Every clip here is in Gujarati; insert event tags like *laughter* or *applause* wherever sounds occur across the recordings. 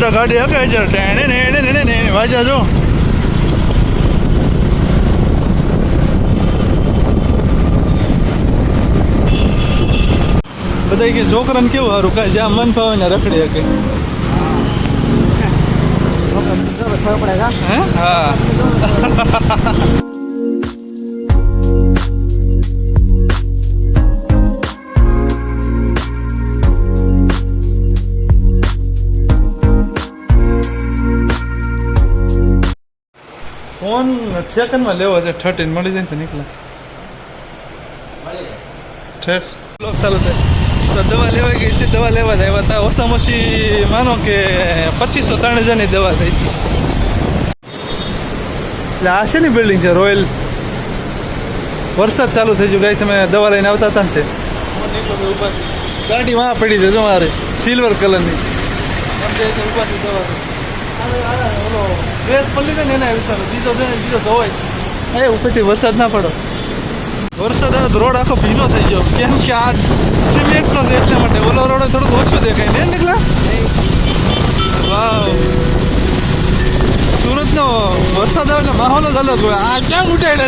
દાદા ગાડી હકે છે. ટેણે ને ને ને ને વાજા જો. બધા કે છોકરાને કેવું સારું કાંઈ જ્યાં મન ફાવે ને રખડી શકે હે? *laughs* ફોન સેકન્ડમાં લેવો છે થર્ટીન મળી જાય ને તો નીકળે. ઠેઠ. બ્લોક ચાલુ થાય. તો દવા લેવા ગઈ છે દવા લેવા જાય એવા તા ઓછામાં ઓછી માનો કે પચીસો ત્રણ હજારની દવા થઈ. હતી એટલે આ છે ને બિલ્ડિંગ છે રોયલ વરસાદ ચાલુ થઈ ગયો ગાઈ તમે દવા લઈને આવતા હતા ને તે. ગાડી વાં પડી છે મારે. સિલ્વર કલરની દવા ડ્રેસ પલ્લી છે ને એના વિચારો બીજો બીજો ધોવાય. એ ઉપરથી વરસાદ ના પડો. વરસાદ આવે તો રોડ આખો ભીનો થઈ ગયો. કેમ કે આ સિમેન્ટનો છે એટલા માટે. ઓલો રોડ થોડુંક ઓછું દેખાય. ને નીકળા? વાવ. સુરતનો વરસાદ આવે એટલે માહોલ જ અલગ હોય. આ ક્યાં ઉઠાડે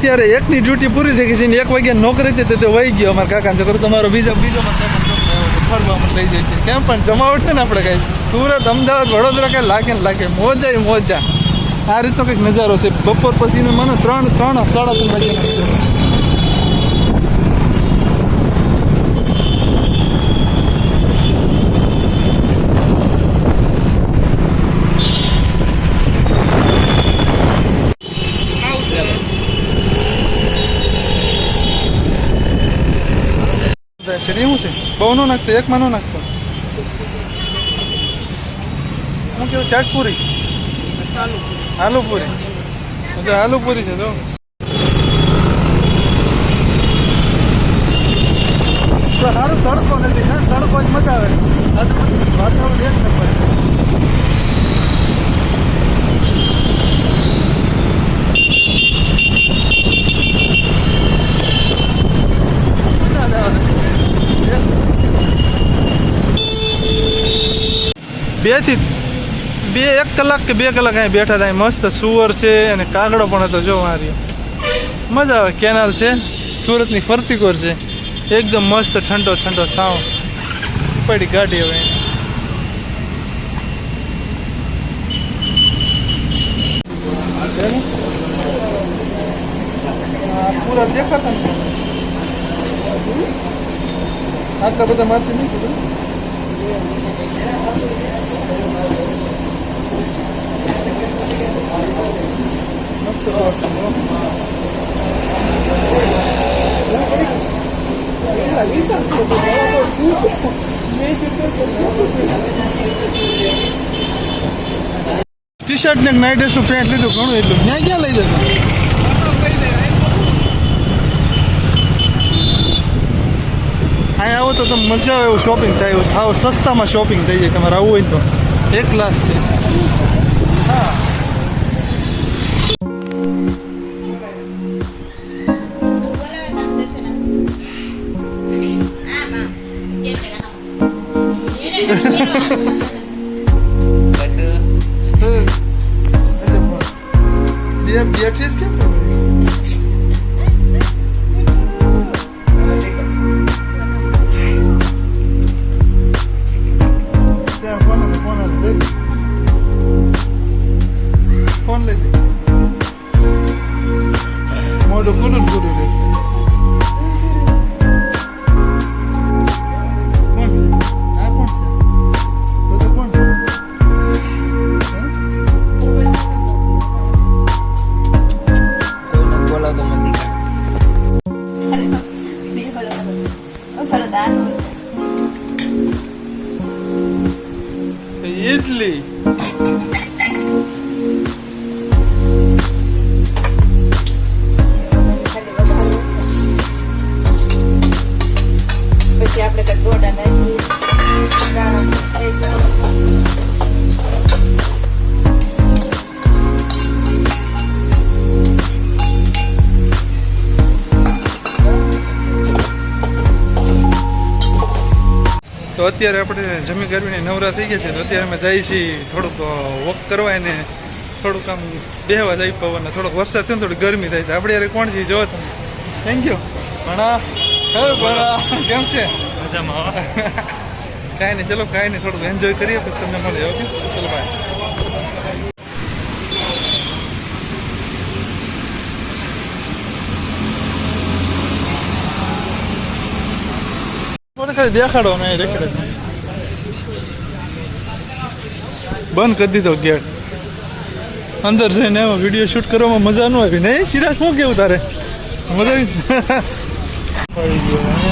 અત્યારે એકની ડ્યુટી પૂરી થઈ ગઈ છે ને એક વાગ્યા નોકરી હતી તે વહી ગયો અમારા કાકા છોકરો તમારો બીજો બીજો ફરવા લઈ જાય છે. કેમ પણ જમાવટ છે ને આપણે કઈ. સુરત, અમદાવાદ, વડોદરા કઈ લાગે ને લાગે. મોજા મોજા. આ રીતનો કંઈક નજારો છે. બપોર પછીનો મને ત્રણ ત્રણ સાડા ત્રણ વાગ્યા શેરી શું છે? બહુ નો નાખતો એકમાં નો નાખતો. હું કેવું ચાટ પૂરી આલુ પૂરી પૂરી છે તો. સારું તડકો નથી તડકો જ મજા આવે. વાતાવરણ એક નંબર. છે બેથી બે, એક કલાક કે બે કલાક અહીં બેઠા હતા મસ્ત સુવર છે અને કાગડો પણ હતો જો મારી. મજા આવે, કેનાલ છે. સુરતની ફરતી કોર છે. એકદમ મસ્ત ઠંડો ઠંડો સાવ. પડી ગાડી હવે. પૂરા દેખાતા આટલા બધા મારતી નહીં ટી શર્ટ ને નાઇટ ડ્રેસનું પેન્ટ લીધું ઘણું એટલું. ત્યાં ક્યાં લઈ જતા અહીંયા આવો તો તમે મજા આવે એવું શોપિંગ થાય એવું. આવો સસ્તામાં શોપિંગ થઈ જાય. તમારે આવવું હોય તો. એક ક્લાસ છે. હા. *laughs* બેઠીસ કેમ ત્યાં ઈડલી પછી આપણે કઈ ગોડા નાખી અત્યારે આપણે જમી ગરમીને નવરા થઈ ગયા છે તો અત્યારે અમે જઈએ છીએ થોડુંક વોક કરવા ને થોડુંક આમ બેહવા જઈ પવન થોડોક વરસાદ થયો ને થોડી ગરમી થાય છે. આપણે યાર કોણ છીએ? જો તમે. થેન્ક યુ ભણા. હે ભણા. કેમ છે? મજામાં *laughs* કાંઈ નહીં ચલો કાંઈ નહીં થોડુંક એન્જોય કરીએ પછી તમને મળીએ ઓકે? ચલો બાય મને દેખાડો ને દેખાડે. બંધ કરી દીધો ગેટ. અંદર જઈને વીડિયો શૂટ કરવામાં મજા ન આવી. નહીં સિરાજ શું કેવું તારે? મજા આવી? *laughs*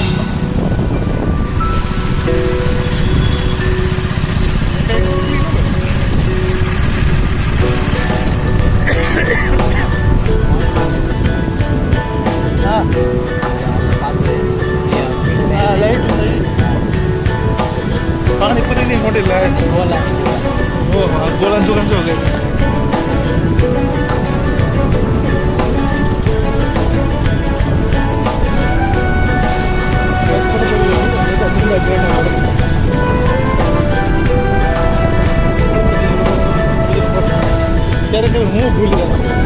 ક્યારેક હું ભૂલી જાય